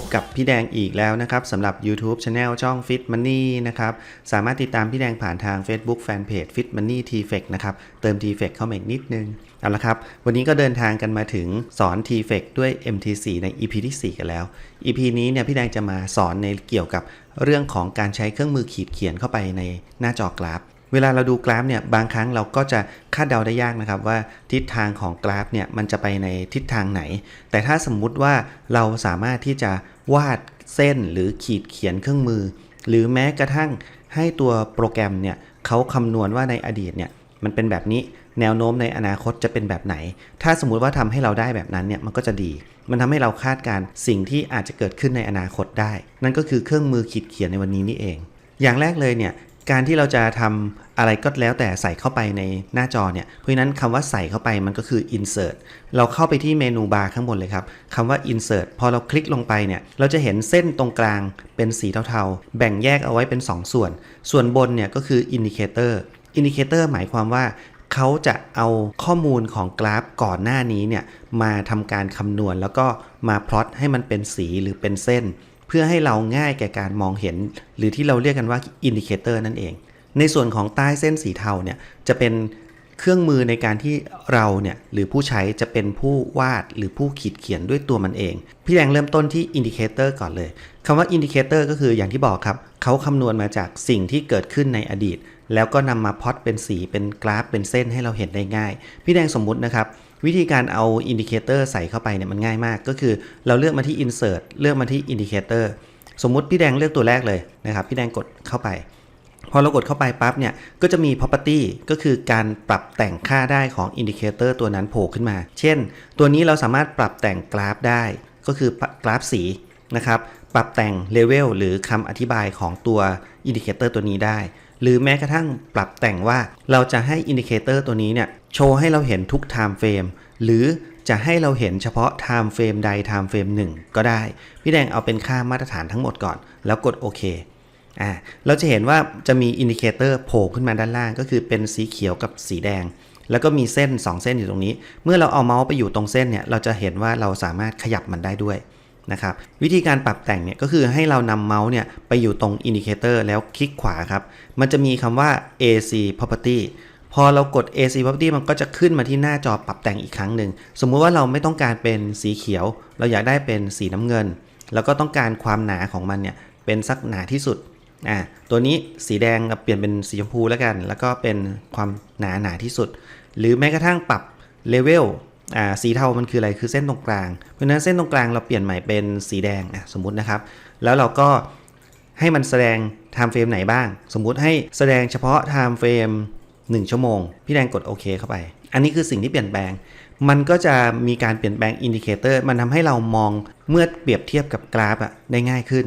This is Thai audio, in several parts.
บกับพี่แดงอีกแล้วนะครับสำหรับ YouTube Channel ช่อง Fit Money นะครับ สามารถติดตามพี่แดงผ่านทาง Facebook Fanpage Fit Money t f e c นะครับ เติม t f e c เข้ามาอีกนิดนึง เอาละครับ วันนี้ก็เดินทางกันมาถึงสอน t f e c ด้วย MT4 ใน EP ที่ 4 กันแล้ว EP นี้เนี่ยพี่แดงจะมาสอนในเกี่ยวกับเรื่องของการใช้เครื่องมือขีดเขียนเข้าไปในหน้าจอกราฟ เวลาเราดูกราฟเนี่ยบางครั้งเราก็จะคาดเดาได้ยากนะครับว่าทิศทางของกราฟเนี่ยมันจะไปในทิศทางไหน แต่ถ้าสมมุติว่าเราสามารถที่จะวาดเส้นหรือขีดเขียนเครื่องมือ หรือแม้กระทั่งให้ตัวโปรแกรมเนี่ยเขาคำนวณว่าในอดีตเนี่ยมันเป็นแบบนี้แนวโน้มในอนาคตจะเป็นแบบไหน ถ้าสมมุติว่าทำให้เราได้แบบนั้นเนี่ยมันก็จะดี มันทำให้เราคาดการสิ่งที่อาจจะเกิดขึ้นในอนาคตได้ นั่นก็คือเครื่องมือขีดเขียนในวันนี้นี่เอง อย่างแรกเลยเนี่ย การที่เราจะทำอะไรก็แล้วแต่ใส่เข้าไปในหน้าจอเนี่ย เพราะนั้นคำว่าใส่เข้าไปมันก็คือ insert เราเข้าไปที่เมนูบาร์ข้างบนเลยครับคำว่า insert พอเราคลิกลงไปเนี่ย เราจะเห็นเส้นตรงกลางเป็นสีเทาๆ แบ่งแยกเอาไว้เป็น 2 ส่วน ส่วนบนเนี่ยก็คือ indicator indicator หมายความว่าเขาจะเอาข้อมูลของกราฟก่อนหน้านี้เนี่ยมาทำการคำนวณแล้วก็มาพลอตให้มันเป็นสีหรือเป็นเส้น เพื่อให้เราง่ายแก่การมองเห็น หรือที่เราเรียกกันว่าอินดิเคเตอร์นั่นเอง ในส่วนของใต้เส้นสีเทาเนี่ยจะเป็นเครื่องมือในการที่เราเนี่ยหรือผู้ใช้จะเป็นผู้วาดหรือผู้ขีดเขียนด้วยตัวมันเอง พี่แดงเริ่มต้นที่อินดิเคเตอร์ก่อนเลยคำว่าอินดิเคเตอร์ก็คืออย่างที่บอกครับเขาคำนวณมาจากสิ่งที่เกิดขึ้นในอดีต แล้วก็นำมาพอตเป็นสีเป็นกราฟเป็นเส้นให้เราเห็นได้ง่าย พี่แดงสมมุตินะครับ วิธีการเอาอินดิเคเตอร์ใส่เข้าไปเนี่ยมันง่ายมาก ก็คือเราเลือกมาที่ insert เลือกมาที่อินดิเคเตอร์สมมุติพี่แดงเลือกตัวแรกเลยนะครับพี่แดงกดเข้าไป พอเรากดเข้าไปปั๊บเนี่ยก็จะมี property ก็คือการปรับแต่งค่าได้ของอินดิเคเตอร์ตัวนั้นโผล่ขึ้นมา เช่น ตัวนี้เราสามารถปรับแต่งกราฟได้ ก็คือกราฟสีนะครับปรับแต่งเลเวลหรือคำอธิบายของตัวอินดิเคเตอร์ตัวนี้ได้ หรือแม้กระทั่งปรับแต่งว่าเราจะให้อินดิเคเตอร์ตัวนี้เนี่ยโชว์ให้เราเห็นทุก time frame หรือจะให้เราเห็นเฉพาะ time frame ใด time frame 1ก็ได้ พี่แดงเอาเป็นค่ามาตรฐานทั้งหมดก่อน แล้วกดโอเคอ่าเราจะเห็นว่าจะมีอินดิเคเตอร์โผล่ขึ้นมาด้านล่าง ก็คือเป็นสีเขียวกับสีแดง แล้วก็มีเส้น 2 เส้นอยู่ตรงนี้ เมื่อเราเอาเมาส์ไปอยู่ตรงเส้นเนี่ยเราจะเห็นว่าเราสามารถขยับมันได้ด้วยนะครับวิธีการปรับแต่งเนี่ยก็คือให้เรานำเมาส์เนี่ยไปอยู่ตรงอินดิเคเตอร์แล้วคลิกขวาครับ มันจะมีคำว่า AC property พอเรากด AC property มันก็จะขึ้นมาที่หน้าจอปรับแต่งอีกครั้งหนึ่ง สมมุติว่าเราไม่ต้องการเป็นสีเขียว เราอยากได้เป็นสีน้ำเงิน แล้วก็ต้องการความหนาของมันเนี่ยเป็นสักหนาที่สุดอ่าตัวนี้สีแดงเปลี่ยนเป็นสีชมพูแล้วกัน แล้วก็เป็นความหนาหนาที่สุด หรือแม้กระทั่งปรับเลเวลอ่าสีเทามันคืออะไรคือเส้นตรงกลาง เพราะฉะนั้นเส้นตรงกลางเราเปลี่ยนใหม่เป็นสีแดงอะสมมุตินะครับ แล้วเราก็ให้มันแสดง time frame ไหนบ้าง สมมุติให้แสดงเฉพาะ time frame 1 ชั่วโมง พี่แดงกดโอเคเข้าไป อันนี้คือสิ่งที่เปลี่ยนแปลง มันก็จะมีการเปลี่ยนแปลงอินดิเคเตอร์มันทำให้เรามองเมื่อเปรียบเทียบกับกราฟอะได้ง่ายขึ้น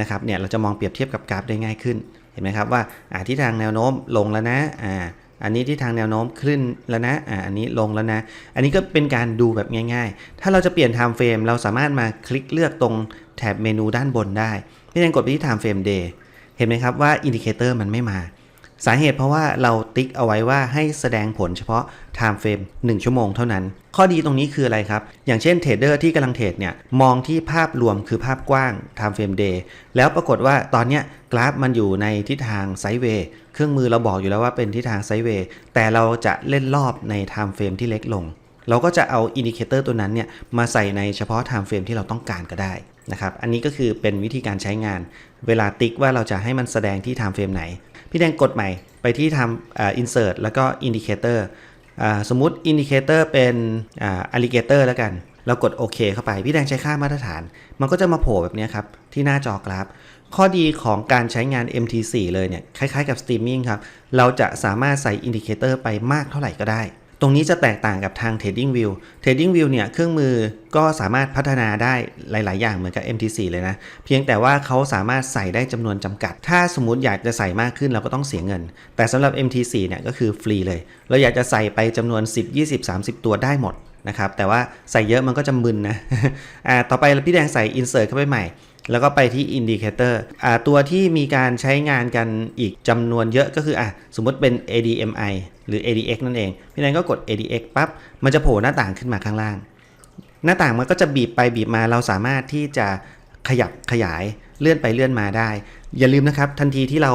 นะครับเนี่ยเราจะมองเปรียบเทียบกับกราฟได้ง่ายขึ้นเห็นไหมครับว่าอ่าที่ทางแนวโน้มลงแล้วนะอ่าอันนี้ที่ทางแนวโน้มขึ้นแล้วนะอ่าอันนี้ลงแล้วนะ อันนี้ก็เป็นการดูแบบง่าย ๆ ถ้าเราจะเปลี่ยน time frame เราสามารถมาคลิกเลือกตรงแถบเมนูด้านบนได้พี่แดงกดไปที่ time frame day เห็นไหมครับว่าอินดิเคเตอร์มันไม่มา สาเหตุเพราะว่าเราติ๊กเอาไว้ว่าให้แสดงผลเฉพาะ time frame 1 ชั่วโมงเท่านั้น ข้อดีตรงนี้คืออะไรครับ อย่างเช่นเทรดเดอร์ที่กำลังเทรดเนี่ย มองที่ภาพรวมคือภาพกว้าง time frame day แล้วปรากฏว่าตอนเนี้ยกราฟมันอยู่ในทิศทางไซด์เวย์เครื่องมือเราบอกอยู่แล้วว่าเป็นทิศทางไซด์เวย์แต่เราจะเล่นรอบใน time frame ที่เล็กลง เราก็จะเอาอินดิเคเตอร์ตัวนั้นเนี่ยมาใส่ในเฉพาะ time frame ที่เราต้องการก็ได้นะครับ อันนี้ก็คือเป็นวิธีการใช้งาน เวลาติ๊กว่าเราจะให้มันแสดงที่ time frame ไหน พี่แดงกดใหม่ไปที่ทำอ่า insert แล้วก็ indicator อ่าสมมุติ indicator เป็นอ่า alligator แล้วกัน เรากดโอเคเข้าไป พี่แดงใช้ค่ามาตรฐาน มันก็จะมาโผล่แบบนี้ครับ ที่หน้าจอกราฟ ข้อดีของการใช้งาน MT4 เลยเนี่ย คล้ายๆกับสตรีมมิ่งครับ เราจะสามารถใส่อินดิเคเตอร์ไปมากเท่าไหร่ก็ได้ ตรงนี้จะแตกต่างกับทาง Trading View Trading View เนี่ยเครื่องมือก็สามารถพัฒนาได้หลาย ๆ อย่างเหมือนกับ MT4 เลยนะ เพียงแต่ว่าเขาสามารถใส่ได้จำนวนจำกัด ถ้าสมมติอยากจะใส่มากขึ้นเราก็ต้องเสียเงิน แต่สำหรับ MT4 เนี่ยก็คือฟรีเลย เราอยากจะใส่ไปจำนวน 10 20 30 ตัวได้หมดนะครับแต่ว่าใส่เยอะมันก็จะมึนนะอ่าต่อไปพี่แดงใส่ insert เข้าไปใหม่ แล้วก็ไปที่ Indicator อ่าตัวที่มีการใช้งานกันอีกจำนวนเยอะก็คืออะสมมติเป็น ADMI หรือ ADX นั่นเอง พี่แดงก็กด ADX ปั๊บ มันจะโผล่หน้าต่างขึ้นมาข้างล่าง หน้าต่างมันก็จะบีบไปบีบมา เราสามารถที่จะขยับขยายเลื่อนไปเลื่อนมาได้ อย่าลืมนะครับ ทันทีที่เรา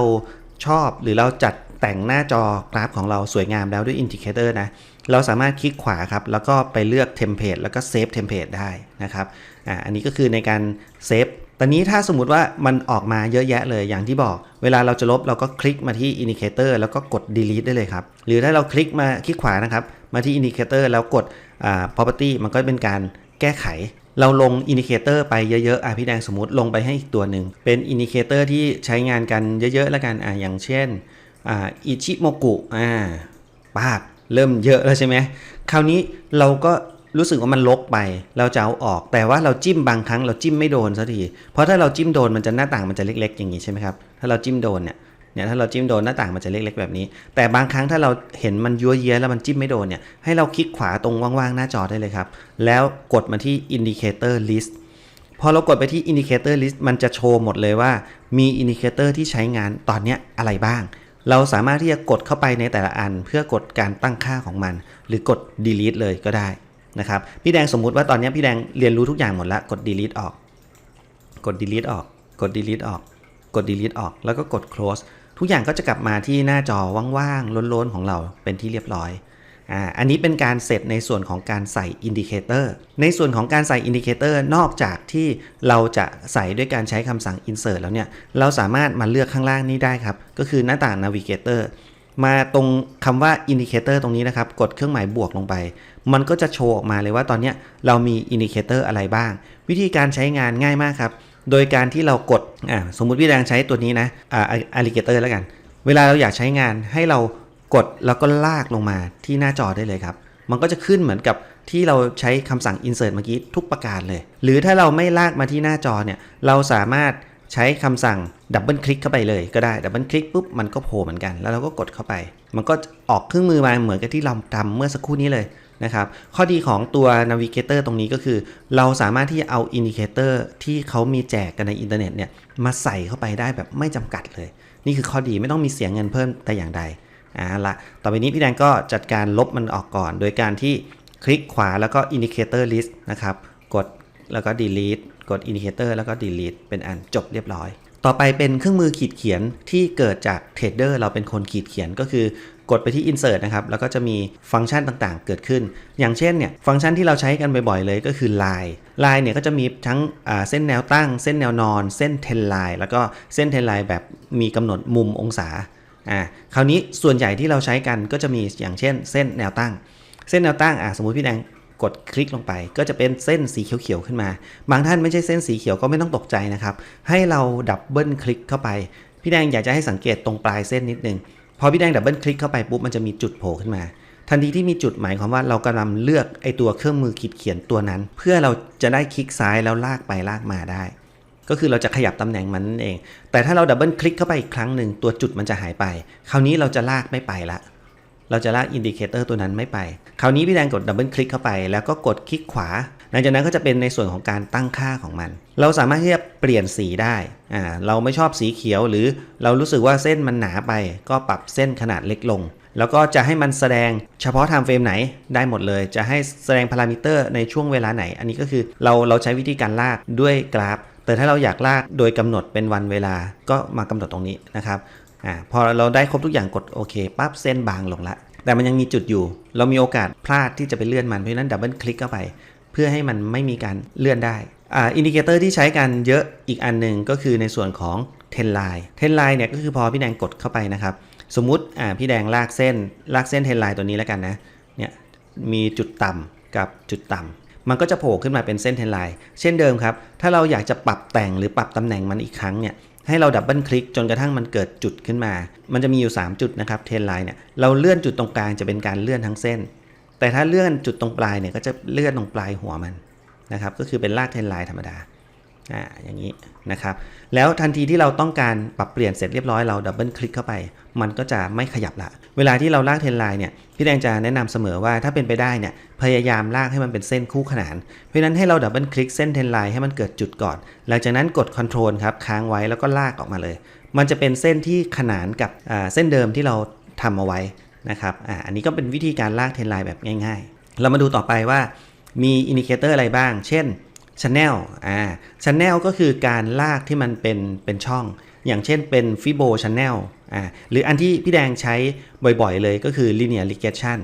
ชอบหรือเราจัดแต่งหน้าจอกราฟของเราสวยงามแล้วด้วยอินดิเคเตอร์นะ เราสามารถคลิกขวาครับ แล้วก็ไปเลือกเทมเพลตแล้วก็เซฟเทมเพลตได้นะครับอ่าอันนี้ก็คือในการเซฟ ตอนนี้ถ้าสมมติว่ามันออกมาเยอะแยะเลยอย่างที่บอก เวลาเราจะลบเราก็คลิกมาที่อินดิเคเตอร์แล้วก็กด delete ได้เลยครับ หรือถ้าเราคลิกมาคลิกขวานะครับ มาที่อินดิเคเตอร์แล้วกดอ่า property มันก็เป็นการแก้ไข เราลงอินดิเคเตอร์ไปเยอะๆอะพี่แดงสมมติลงไปให้อีกตัวหนึ่ง เป็นอินดิเคเตอร์ที่ใช้งานกันเยอะๆแล้วกันอะอย่างเช่นอ่าอิชิโมกุอ่าปาดเริ่มเยอะแล้วใช่ไหมคราวนี้เราก็ รู้สึกว่ามันลกไป เราจะเอาออก แต่ว่าเราจิ้มบางครั้งเราจิ้มไม่โดนสักที เพราะถ้าเราจิ้มโดนมันจะหน้าต่างมันจะเล็ก ๆ อย่างนี้ใช่ไหมครับ ถ้าเราจิ้มโดนเนี่ย เนี่ยถ้าเราจิ้มโดนหน้าต่างมันจะเล็ก ๆ แบบนี้ แต่บางครั้งถ้าเราเห็นมันยัวเยียแล้วมันจิ้มไม่โดนเนี่ย ให้เราคลิกขวาตรงว่างๆหน้าจอได้เลยครับ แล้วกดมาที่ indicator list พอเรากดไปที่ indicator list มันจะโชว์หมดเลยว่ามี indicator ที่ใช้งานตอนนี้อะไรบ้าง เราสามารถที่จะกดเข้าไปในแต่ละอัน เพื่อกดการตั้งค่าของมัน หรือกด delete เลยก็ได้ นะครับ พี่แดงสมมุติว่าตอนนี้พี่แดงเรียนรู้ทุกอย่างหมดแล้ว กด delete ออก กด delete ออก กด delete ออก กด delete ออก แล้วก็กด close ทุกอย่างก็จะกลับมาที่หน้าจอว่างๆ ล้นๆ ของเราเป็นที่เรียบร้อยอ่าอันนี้เป็นการเสร็จในส่วนของการใส่อินดิเคเตอร์ ในส่วนของการใส่อินดิเคเตอร์นอกจากที่เราจะใส่ด้วยการใช้คำสั่ง insert แล้วเนี่ย เราสามารถมาเลือกข้างล่างนี้ได้ครับ ก็คือหน้าต่าง navigator มาตรงคำว่า indicator ตรงนี้นะครับ กดเครื่องหมายบวกลงไป มันก็จะโชว์ออกมาเลยว่าตอนนี้เรามี indicator อร์อะไรบ้าง วิธีการใช้งานง่ายมากครับ โดยการที่เรากดสมมุติพี่แดงใช้ตัวนี้นะอ่า alligator แล้วกัน เวลาเราอยากใช้งานให้เรากดแล้วก็ลากลงมาที่หน้าจอได้เลยครับ มันก็จะขึ้นเหมือนกับที่เราใช้คำสั่ง insert เมื่อกี้ทุกประการเลย หรือถ้าเราไม่ลากมาที่หน้าจอเนี่ยเราสามารถ ใช้คำสั่งดับเบิลคลิกเข้าไปเลยก็ได้ดับเบิลคลิกปุ๊บมันก็โผล่เหมือนกัน แล้วเราก็กดเข้าไป มันก็ออกเครื่องมือมาเหมือนกับที่เราทำเมื่อสักครู่นี้เลยนะครับข้อดีของตัว navigator ตรงนี้ก็คือ เราสามารถที่จะเอาอินดิเคเตอร์ที่เขามีแจกกันในอินเทอร์เน็ตเนี่ยมาใส่เข้าไปได้แบบไม่จำกัดเลย นี่คือข้อดีไม่ต้องมีเสียเงินเพิ่มแต่อย่างใดอ่าละต่อไปนี้พี่แดงก็จัดการลบมันออกก่อน โดยการที่คลิกขวาแล้วก็ indicator list นะครับกด แล้วก็ delete กด indicator แล้วก็ delete เป็นอันจบเรียบร้อย ต่อไปเป็นเครื่องมือขีดเขียนที่เกิดจากเทรดเดอร์เราเป็นคนขีดเขียนก็คือกดไปที่ insert นะครับ แล้วก็จะมีฟังก์ชันต่างๆ เกิดขึ้น อย่างเช่นเนี่ย ฟังก์ชันที่เราใช้กันบ่อยๆ เลยก็คือ line line เนี่ยก็จะมีทั้งเส้นแนวตั้ง เส้นแนวนอน เส้น10 line แล้วก็เส้น10 line แบบมีกำหนดมุมองศา อ่า คราวนี้ส่วนใหญ่ที่เราใช้กันก็จะมีอย่างเช่น เส้นแนวตั้ง เส้นแนวตั้ง อ่าสมมุติพี่แดง กดคลิกลงไป ก็จะเป็นเส้นสีเขียวๆขึ้นมา บางท่านไม่ใช่เส้นสีเขียวก็ไม่ต้องตกใจนะครับ ให้เราดับเบิลคลิกเข้าไป พี่แดงอยากจะให้สังเกตตรงปลายเส้นนิดนึง พอพี่แดงดับเบิลคลิกเข้าไปปุ๊บมันจะมีจุดโผล่ขึ้นมา ทันทีที่มีจุดหมายความว่าเรากำลังเลือกไอตัวเครื่องมือขีดเขียนตัวนั้น เพื่อเราจะได้คลิกซ้ายแล้วลากไปลากมาได้ ก็คือเราจะขยับตำแหน่งมันนั่นเอง แต่ถ้าเราดับเบิลคลิกเข้าไปอีกครั้งหนึ่งตัวจุดมันจะหายไป คราวนี้เราจะลากไม่ไปละ เราจะลากอินดิเคเตอร์ตัวนั้นไม่ไป คราวนี้พี่แดงกดดับเบิลคลิกเข้าไป แล้วก็กดคลิกขวา หลังจากนั้นก็จะเป็นในส่วนของการตั้งค่าของมัน เราสามารถที่จะเปลี่ยนสีได้อ่าเราไม่ชอบสีเขียวหรือเรารู้สึกว่าเส้นมันหนาไป ก็ปรับเส้นขนาดเล็กลง แล้วก็จะให้มันแสดงเฉพาะไทม์เฟรมไหนได้หมดเลย จะให้แสดงพารามิเตอร์ในช่วงเวลาไหน อันนี้ก็คือเราเราใช้วิธีการลากด้วยกราฟ แต่ถ้าเราอยากลากโดยกำหนดเป็นวันเวลาก็มากำหนดตรงนี้นะครับ อ่าพอเราได้ครบทุกอย่างกดโอเคปั๊บเส้นบางลงละแต่มันยังมีจุดอยู่ เรามีโอกาสพลาดที่จะไปเลื่อนมันเพราะฉะนั้นดับเบิลคลิกเข้าไป เพื่อให้มันไม่มีการเลื่อนได้อ่าอินดิเคเตอร์ที่ใช้กันเยอะอีกอันหนึ่งก็คือในส่วนของ10 line 10 line เนี่ยก็คือพอพี่แดงกดเข้าไปนะครับ สมมุติอ่าพี่แดงลากเส้นลากเส้น10 line ตัวนี้แล้วกันนะเนี่ยมีจุดต่ำกับจุดต่ำมันก็จะโผล่ขึ้นมาเป็นเส้น10 line เช่นเดิมครับ ถ้าเราอยากจะปรับแต่งหรือปรับตำแหน่งมันอีกครั้งเนี่ย ให้เราดับเบิลคลิกจนกระทั่งมันเกิดจุดขึ้นมา มันจะมีอยู่ 3 จุดนะครับเทนไลน์เนี่ยเราเลื่อนจุดตรงกลางจะเป็นการเลื่อนทั้งเส้น แต่ถ้าเลื่อนจุดตรงปลายเนี่ยก็จะเลื่อนตรงปลายหัวมันนะครับก็คือเป็นลากเทนไลน์ธรรมดา อ่าอย่างนี้นะครับ แล้วทันทีที่เราต้องการปรับเปลี่ยนเสร็จเรียบร้อยเราดับเบิลคลิกเข้าไป มันก็จะไม่ขยับละ เวลาที่เราลากเทนไลน์เนี่ยพี่แดงจะแนะนำเสมอว่าถ้าเป็นไปได้เนี่ยพยายามลากให้มันเป็นเส้นคู่ขนาน เพราะนั้นให้เราดับเบิลคลิกเส้นเทนไลน์ให้มันเกิดจุดก่อน หลังจากนั้นกดคอนโทรลครับค้างไว้แล้วก็ลากออกมาเลย มันจะเป็นเส้นที่ขนานกับเส้นเดิมที่เราทำเอาไว้นะครับอ่าอันนี้ก็เป็นวิธีการลากเทนไลน์แบบง่าย ๆ เรามาดูต่อไปว่ามีอินดิเคเตอร์อะไรบ้าง เช่น channel อ่า channel ก็คือการลากที่มันเป็นเป็นช่อง อย่างเช่นเป็น Fibo channel อ่าหรืออันที่พี่แดงใช้บ่อยๆเลยก็คือ linear regression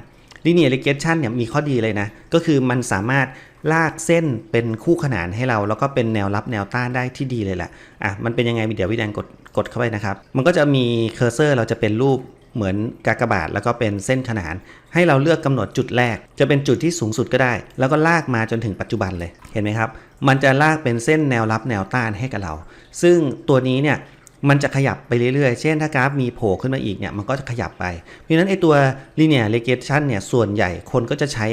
linear regression เนี่ยมีข้อดีเลยนะ ก็คือมันสามารถลากเส้นเป็นคู่ขนานให้เรา แล้วก็เป็นแนวรับแนวต้านได้ที่ดีเลยแหละอะมันเป็นยังไงเดี๋ยวพี่แดงกดกดเข้าไปนะครับ มันก็จะมีเคอร์เซอร์เราจะเป็นรูป เหมือนกากบาทแล้วก็เป็นเส้นขนาน ให้เราเลือกกำหนดจุดแรก จะเป็นจุดที่สูงสุดก็ได้ แล้วก็ลากมาจนถึงปัจจุบันเลยเห็นไหมครับ มันจะลากเป็นเส้นแนวรับแนวต้านให้กับเรา ซึ่งตัวนี้เนี่ยมันจะขยับไปเรื่อยๆ เช่นถ้ากราฟมีโผล่ขึ้นมาอีกเนี่ยมันก็จะขยับไป เพราะฉะนั้นไอตัว linear regression เนี่ยส่วนใหญ่คนก็จะใช้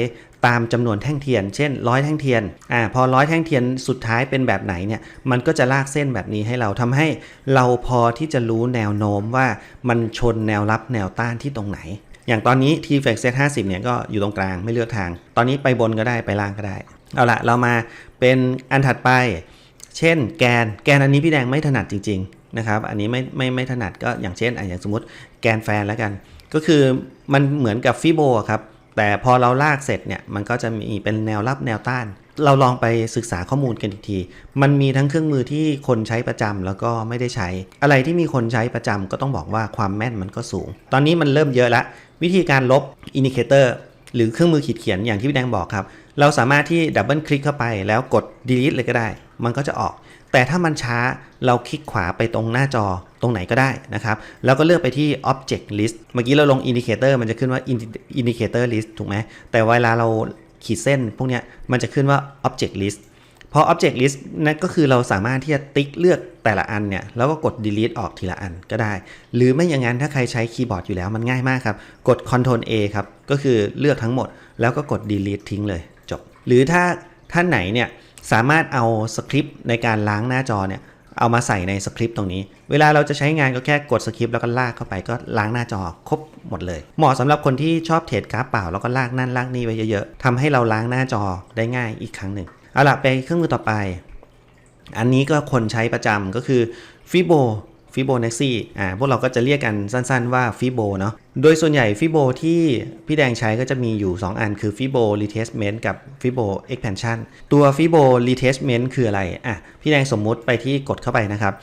ตามจำนวนแท่งเทียน เช่นร้อยแท่งเทียนอ่าพอร้อยแท่งเทียนสุดท้ายเป็นแบบไหนเนี่ยมันก็จะลากเส้นแบบนี้ให้เราทำให้เราพอที่จะรู้แนวโน้มว่ามันชนแนวรับแนวต้านที่ตรงไหน อย่างตอนนี้ t f x set 50เนี่ยก็อยู่ตรงกลางไม่เลือกทาง ตอนนี้ไปบนก็ได้ไปล่างก็ได้ เอาละเรามาเป็นอันถัดไป เช่น แกนแกนอันนี้พี่แดงไม่ถนัดจริงๆนะครับอันนี้ไม่ไม่ไม่ถนัดก็อย่างเช่นอะอย่างสมมติแกนแฟนแล้วกัน ก็คือมันเหมือนกับฟิโบครับ แต่พอเราลากเสร็จเนี่ยมันก็จะมีเป็นแนวรับแนวต้าน เราลองไปศึกษาข้อมูลกันอีกที มันมีทั้งเครื่องมือที่คนใช้ประจำแล้วก็ไม่ได้ใช้ อะไรที่มีคนใช้ประจำก็ต้องบอกว่าความแม่นมันก็สูง ตอนนี้มันเริ่มเยอะละวิธีการลบอินดิเคเตอร์หรือเครื่องมือขีดเขียนอย่างที่พี่แดงบอกครับ เราสามารถที่ดับเบิลคลิกเข้าไปแล้วกด delete เลยก็ได้ มันก็จะออก แต่ถ้ามันช้าเราคลิกขวาไปตรงหน้าจอตรงไหนก็ได้นะครับ แล้วก็เลือกไปที่ object list เมื่อกี้เราลง indicator มันจะขึ้นว่า indicator list ถูกไหมแต่เวลาเราขีดเส้น พวกนี้มันจะขึ้นว่า object list พอ object list นั่นก็คือเราสามารถที่จะติ๊กเลือกแต่ละอันเนี่ย แล้วก็กด delete ออกทีละอันก็ได้ หรือไม่อย่างนั้นถ้าใครใช้คีย์บอร์ดอยู่แล้วมันง่ายมากครับ กด Ctrl A ครับ ก็คือเลือกทั้งหมด แล้วก็กด delete ทิ้งเลยจบ หรือถ้าท่านไหนเนี่ย สามารถเอาสคริปต์ในการล้างหน้าจอเนี่ยเอามาใส่ในสคริปต์ตรงนี้ เวลาเราจะใช้งานก็แค่กดสคริปต์แล้วก็ลากเข้าไปก็ล้างหน้าจอครบหมดเลย เหมาะสำหรับคนที่ชอบเทรดกราฟเปล่าแล้วก็ลากนั่นลากนี่ไว้เยอะๆทำให้เราล้างหน้าจอได้ง่ายอีกครั้งหนึ่ง เอาล่ะไปเครื่องมือต่อไป อันนี้ก็คนใช้ประจำก็คือฟิโบ Fibo Fibonacci อ่าพวกเราก็จะเรียกกันสั้นๆว่า Fibo เนาะโดยส่วนใหญ่ Fibo ที่พี่แดงใช้ก็จะมีอยู่ 2 อันคือ Fibo Retracement กับ Fibo Expansion ตัว Fibo Retracement คืออะไรอะพี่แดงสมมุติไปที่กดเข้าไปนะครับ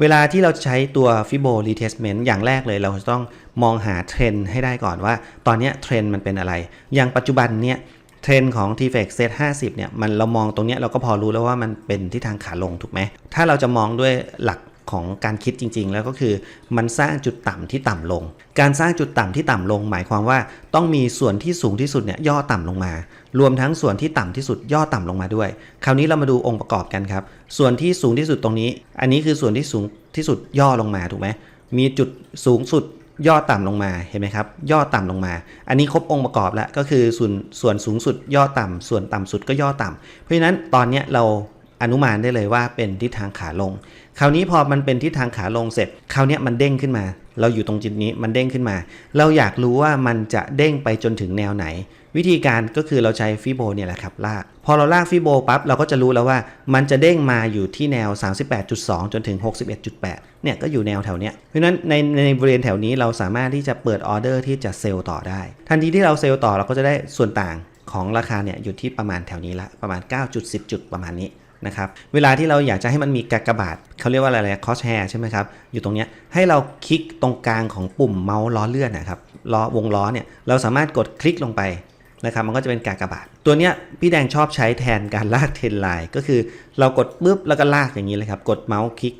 เวลาที่เราจะใช้ตัว Fibo Retracement อย่างแรกเลยเราจะต้องมองหาเทรนให้ได้ก่อนว่า ตอนนี้เทรนมันเป็นอะไร อย่างปัจจุบันเนี้ยเทรนของ t f x Set 50 เนี่ย มันเรามองตรงเนี้ยเราก็พอรู้แล้วว่ามันเป็นที่ทางขาลงถูกไหม ถ้าเราจะมองด้วยหลัก ของการคิดจริง ๆ แล้วก็คือมันสร้างจุดต่ำที่ต่ำลง การสร้างจุดต่ำที่ต่ำลง หมายความว่าต้องมีส่วนที่สูงที่สุดเนี่ยย่อต่ำลงมา รวมทั้งส่วนที่ต่ำที่สุดย่อต่ำลงมาด้วย คราวนี้เรามาดูองค์ประกอบกันครับ ส่วนที่สูงที่สุดตรงนี้ อันนี้คือส่วนที่สูงที่สุดย่อลงมาถูกไหมมีจุดสูงสุดย่อต่ำลงมาเห็นไหมครับ ย่อต่ำลงมา อันนี้ครบองค์ประกอบแล้วก็คือส่วนส่วนสูงสุดย่อต่ำส่วนต่ำสุดก็ย่อต่ำเพราะฉะนั้นตอนนี้เราอนุมานได้เลยว่าเป็นทิศทางขาลง คราวนี้พอมันเป็นทิศทางขาลงเสร็จ คราวนี้มันเด้งขึ้นมา เราอยู่ตรงจุดนี้มันเด้งขึ้นมา เราอยากรู้ว่ามันจะเด้งไปจนถึงแนวไหน วิธีการก็คือเราใช้ฟิโบเนี่ยแหละครับลาก พอเราลากฟิโบปั๊บเราก็จะรู้แล้วว่า มันจะเด้งมาอยู่ที่แนว 38.2 จนถึง 61.8 เนี่ยก็อยู่แนวแถวเนี้ย เพราะนั้นในในบริเวณแถวนี้เราสามารถที่จะเปิดออเดอร์ที่จะเซลล์ต่อได้ ทันทีที่เราเซลล์ต่อเราก็จะได้ส่วนต่างของราคาเนี่ยอยู่ที่ประมาณแถวนี้ละประมาณ 9.10 จุดประมาณนี้ นะครับเวลาที่เราอยากจะให้มันมีกากบาทเขาเรียกว่าอะไรคอสแฮร์ใช่ไหมครับอยู่ตรงนี้ให้เราคลิกตรงกลางของปุ่มเมาส์ล้อเลื่อนนะครับล้อวงล้อเนี่ยเราสามารถกดคลิกลงไปนะครับมันก็จะเป็นกากบาท ตัวเนี้ยพี่แดงชอบใช้แทนการลากเทนไลน์ก็คือเรากดปุ๊บแล้วก็ลากอย่างนี้เลยครับ กดเมาส์คลิก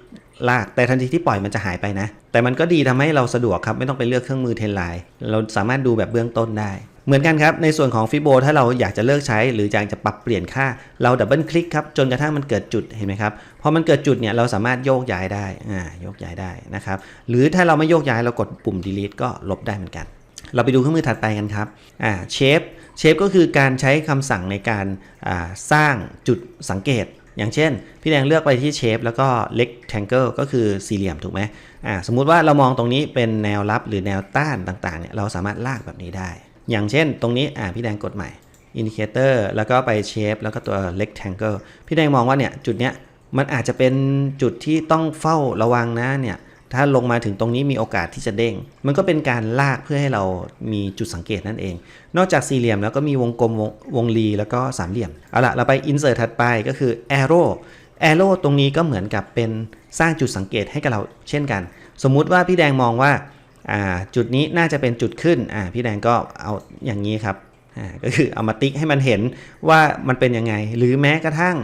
ลาก แต่ทันทีที่ปล่อยมันจะหายไปนะ แต่มันก็ดีทำให้เราสะดวกครับ ไม่ต้องไปเลือกเครื่องมือเทนไลน์เราสามารถดูแบบเบื้องต้นได้ เหมือนกันครับ ในส่วนของฟิโบถ้าเราอยากจะเลิกใช้ หรืออยากจะปรับเปลี่ยนค่าเราดับเบิลคลิกครับจนกระทั่งมันเกิดจุดเห็นไหมครับพอมันเกิดจุดเนี่ยเราสามารถโยกย้ายได้อ่าโยกย้ายได้นะครับหรือถ้าเราไม่โยกย้ายเรากดปุ่ม delete ก็ลบได้เหมือนกัน เราไปดูเครื่องมือถัดไปกันครับอ่าเชฟเชฟก็คือการใช้คำสั่งในการอ่าสร้างจุดสังเกต อย่างเช่น พี่แดงเลือกไปที่เชฟแล้วก็ rectangle ก็คือสี่เหลี่ยมถูกไหมอ่าสมมุติว่าเรามองตรงนี้เป็นแนวรับหรือแนวต้านต่างๆเนี่ยเราสามารถลากแบบนี้ได้ อย่างเช่นตรงนี้อ่าพี่แดงกดใหม่ indicator แล้วก็ไป shape แล้วก็ตัว rectangle พี่แดงมองว่าเนี่ยจุดเนี้ยมันอาจจะเป็นจุดที่ต้องเฝ้าระวังนะเนี่ยถ้าลงมาถึงตรงนี้มีโอกาสที่จะเด้ง มันก็เป็นการลากเพื่อให้เรามีจุดสังเกตนั่นเอง นอกจากสี่เหลี่ยมแล้วก็มีวงกลมวงวงรีแล้วก็สามเหลี่ยม เอาละเราไป insert ถัดไปก็คือ arrow arrow ตรงนี้ก็เหมือนกับเป็นสร้างจุดสังเกตให้กับเราเช่นกัน สมมุติว่าพี่แดงมองว่า จุดนี้น่าจะเป็นจุดขึ้นพี่แดงก็เอาอย่างนี้ครับก็คือเอามาติ๊กให้มันเห็นว่ามันเป็นยังไง หรือแม้กระทั่ง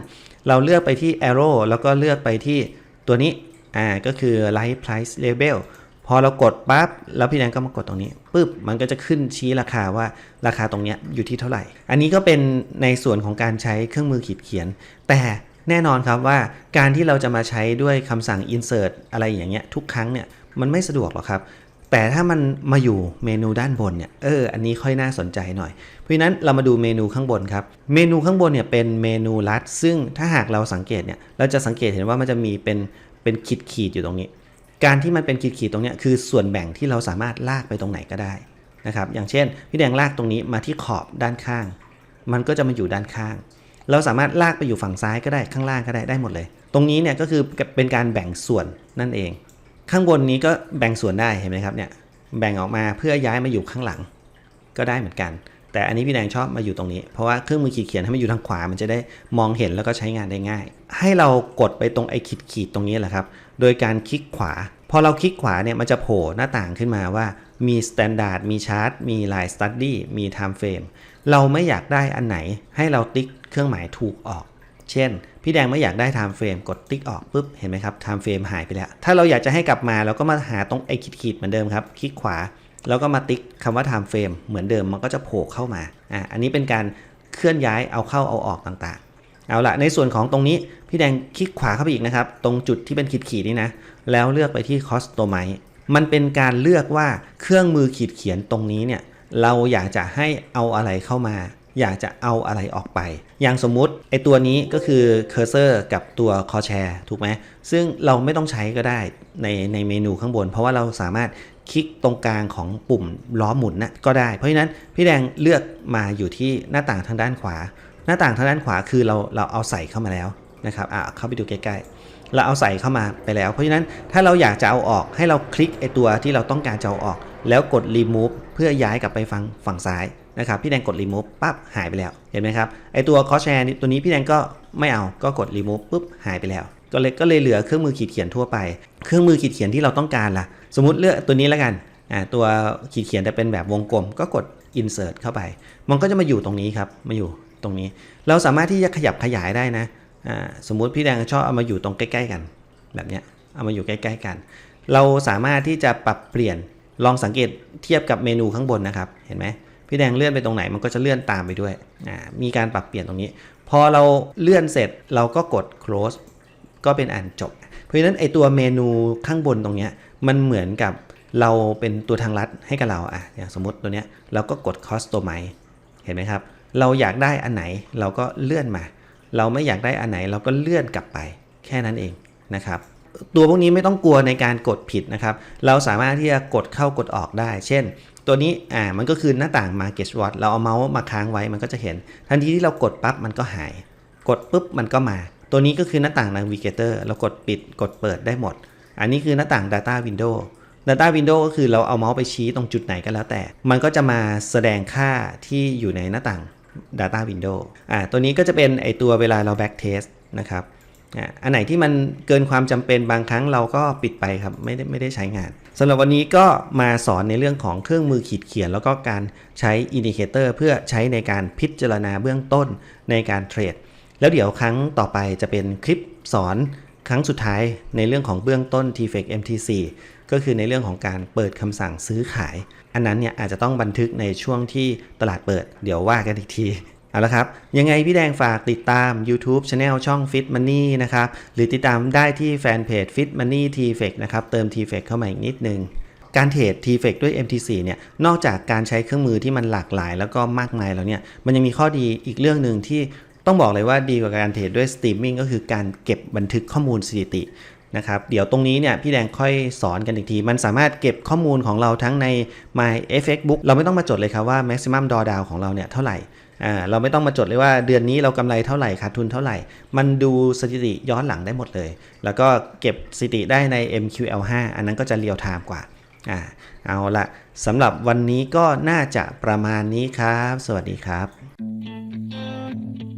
เราเลือกไปที่ arrow แล้วก็เลือกไปที่ตัวนี้อ่าก็คือ light price label พอเรากดปั๊บแล้วพี่แดงก็มากดตรงนี้ปึ๊บมันก็จะขึ้นชี้ราคาว่าราคาตรงนี้อยู่ที่เท่าไหร่ อันนี้ก็เป็นในส่วนของการใช้เครื่องมือขีดเขียน แต่แน่นอนครับว่าการที่เราจะมาใช้ด้วยคำสั่ง insert อะไรอย่างเงี้ยทุกครั้งเนี่ยมันไม่สะดวกหรอกครับ แต่ถ้ามันมาอยู่เมนูด้านบนเนี่ยเอออันนี้ค่อยน่าสนใจหน่อย เพราะฉะนั้นเรามาดูเมนูข้างบนครับ เมนูข้างบนเนี่ยเป็นเมนูลัด ซึ่งถ้าหากเราสังเกตเนี่ยเราจะสังเกตเห็นว่ามันจะมีเป็นเป็นขีดขีดอยู่ตรงนี้ การที่มันเป็นขีดขีดตรงเนี้ยคือส่วนแบ่งที่เราสามารถลากไปตรงไหนก็ได้นะครับอย่างเช่น พี่แดงลากตรงนี้มาที่ขอบด้านข้าง มันก็จะมาอยู่ด้านข้าง เราสามารถลากไปอยู่ฝั่งซ้ายก็ได้ข้างล่างก็ได้ได้หมดเลย ตรงนี้เนี่ยก็คือเป็นการแบ่งส่วนนั่นเอง ข้างบนนี้ก็แบ่งส่วนได้เห็นไหมครับเนี่ยแบ่งออกมาเพื่อย้ายมาอยู่ข้างหลังก็ได้เหมือนกัน แต่อันนี้พี่แดงชอบมาอยู่ตรงนี้ เพราะว่าเครื่องมือขีดเขียนให้มันอยู่ทางขวา มันจะได้มองเห็นแล้วก็ใช้งานได้ง่าย ให้เรากดไปตรงไอ้ขีดขีดๆตรงนี้แหละครับ โดยการคลิกขวา พอเราคลิกขวาเนี่ยมันจะโผล่หน้าต่างขึ้นมาว่ามี Standard มี Chart มี Line Study มี Time Frame เราไม่อยากได้อันไหนให้เราติ๊กเครื่องหมายถูกออก เช่น พี่แดงไม่อยากได้ time frame กดติ๊กออกปุ๊บ เห็นไหมครับ time frame หายไปแล้ว ถ้าเราอยากจะให้กลับมาเราก็มาหาตรงไอ้ขีดๆเหมือนเดิมครับ คลิกขวา แล้วก็มาติ๊กคำว่า time frame เหมือนเดิมมันก็จะโผล่เข้ามา อะ อันนี้เป็นการเคลื่อนย้ายเอาเข้าเอาออกต่างๆ เอาละในส่วนของตรงนี้พี่แดงคลิกขวาเข้าไปอีกนะครับ ตรงจุดที่เป็นขีดๆนี่นะ แล้วเลือกไปที่ customize มันเป็นการเลือกว่าเครื่องมือขีดเขียนตรงนี้เนี่ยเราอยากจะให้เอาอะไรเข้ามา อยากจะเอาอะไรออกไป อย่างสมมุติไอตัวนี้ก็คือเคอร์เซอร์กับตัวคอแชร์ถูกไหมซึ่งเราไม่ต้องใช้ก็ได้ในในเมนูข้างบน เพราะว่าเราสามารถคลิกตรงกลางของปุ่มล้อหมุนนะก็ได้ เพราะฉะนั้นพี่แดงเลือกมาอยู่ที่หน้าต่างทางด้านขวา หน้าต่างทางด้านขวาคือเราเราเอาใส่เข้ามาแล้วนะครับอะเข้าไปดูใกล้ๆ เราเอาใส่เข้ามาไปแล้ว เพราะฉะนั้นถ้าเราอยากจะเอาออกให้เราคลิกไอตัวที่เราต้องการจะเอาออก แล้วกด remove เพื่อย้ายกลับไปฝั่งฝั่งซ้าย นะครับพี่แดงกด remove ปั๊บหายไปแล้ว เห็นไหมครับไอตัว cross share นี่ตัวนี้พี่แดงก็ไม่เอาก็กด remove ปุ๊บหายไปแล้ว ก็เลยก็เลยเหลือเครื่องมือขีดเขียนทั่วไป เครื่องมือขีดเขียนที่เราต้องการล่ะ สมมติเลือกตัวนี้แล้วกันอ่าตัวขีดเขียนแต่เป็นแบบวงกลม ก็กด insert เข้าไป มันก็จะมาอยู่ตรงนี้ครับมาอยู่ตรงนี้ เราสามารถที่จะขยับขยายได้นะอ่าสมมุติพี่แดงชอบเอามาอยู่ตรงใกล้ ๆ กัน แบบเนี้ยเอามาอยู่ใกล้ๆกัน เราสามารถที่จะปรับเปลี่ยนลองสังเกตเทียบกับเมนูข้างบนนะครับ เห็นไหม พี่แดงเลื่อนไปตรงไหนมันก็จะเลื่อนตามไปด้วยมีการปรับเปลี่ยนตรงนี้ พอเราเลื่อนเสร็จเราก็กด close ก็เป็นอันจบ เพราะฉะนั้นไอตัวเมนูข้างบนตรงเนี้ยมันเหมือนกับเราเป็นตัวทางลัดให้กับเราอะอย่างสมมติตัวเนี้ยเราก็กด customize เห็นไหมครับ เราอยากได้อันไหนเราก็เลื่อนมา เราไม่อยากได้อันไหนเราก็เลื่อนกลับไปแค่นั้นเองนะครับตัวพวกนี้ไม่ต้องกลัวในการกดผิดนะครับ เราสามารถที่จะกดเข้ากดออกได้ เช่น ตัวนี้อ่ามันก็คือหน้าต่าง Market Watch เราเอาเมาส์มาค้างไว้มันก็จะเห็น ทันทีที่เรากดปั๊บมันก็หาย กดปุ๊บมันก็มา ตัวนี้ก็คือหน้าต่าง Navigator เรากดปิดกดเปิดได้หมด อันนี้คือหน้าต่าง Data Window Data Window ก็คือเราเอาเมาส์ไปชี้ตรงจุดไหนก็แล้วแต่ มันก็จะมาแสดงค่าที่อยู่ในหน้าต่าง Data Window อ่าตัวนี้ก็จะเป็นไอตัวเวลาเรา back test นะครับอ่าอันไหนที่มันเกินความจำเป็นบางครั้งเราก็ปิดไปครับไม่ได้ไม่ได้ใช้งาน สำหรับวันนี้ก็มาสอนในเรื่องของเครื่องมือขีดเขียน แล้วก็การใช้อินดิเคเตอร์เพื่อใช้ในการพิจารณาเบื้องต้นในการเทรด แล้วเดี๋ยวครั้งต่อไปจะเป็นคลิปสอนครั้งสุดท้ายในเรื่องของเบื้องต้น TFX MT4 ก็คือในเรื่องของการเปิดคำสั่งซื้อขาย อันนั้นเนี่ยอาจจะต้องบันทึกในช่วงที่ตลาดเปิด เดี๋ยวว่ากันอีกที เอาละครับ ยังไงพี่แดงฝากติดตาม YouTube Channel ช่อง Fit Money นะครับ หรือติดตามได้ที่แฟนเพจ Fit Money TFX นะครับ เติม TFX เข้ามาอีกนิดนึงการเทรด TFX ด้วย MT4 เนี่ย นอกจากการใช้เครื่องมือที่มันหลากหลาย แล้วก็มากมายแล้วเนี่ย มันยังมีข้อดีอีกเรื่องหนึ่งที่ต้องบอกเลยว่าดีกว่าการเทรดด้วยสตรีมมิ่งก็คือการเก็บบันทึกข้อมูลสถิตินะครับเดี๋ยวตรงนี้เนี่ยพี่แดงค่อยสอนกันอีกที มันสามารถเก็บข้อมูลของเราทั้งใน My FX Book เราไม่ต้องมาจดเลยครับว่า maximum drawdown ของเราเนี่ยเท่าไหร่ อ่าเราไม่ต้องมาจดเลยว่าเดือนนี้เรากำไรเท่าไหร่ขาดทุนเท่าไหร่ มันดูสถิติย้อนหลังได้หมดเลย แล้วก็เก็บสถิติได้ใน MQL5 อันนั้นก็จะเรียลไทม์กว่าอ่าเอาละสำหรับวันนี้ก็น่าจะประมาณนี้ครับ สวัสดีครับ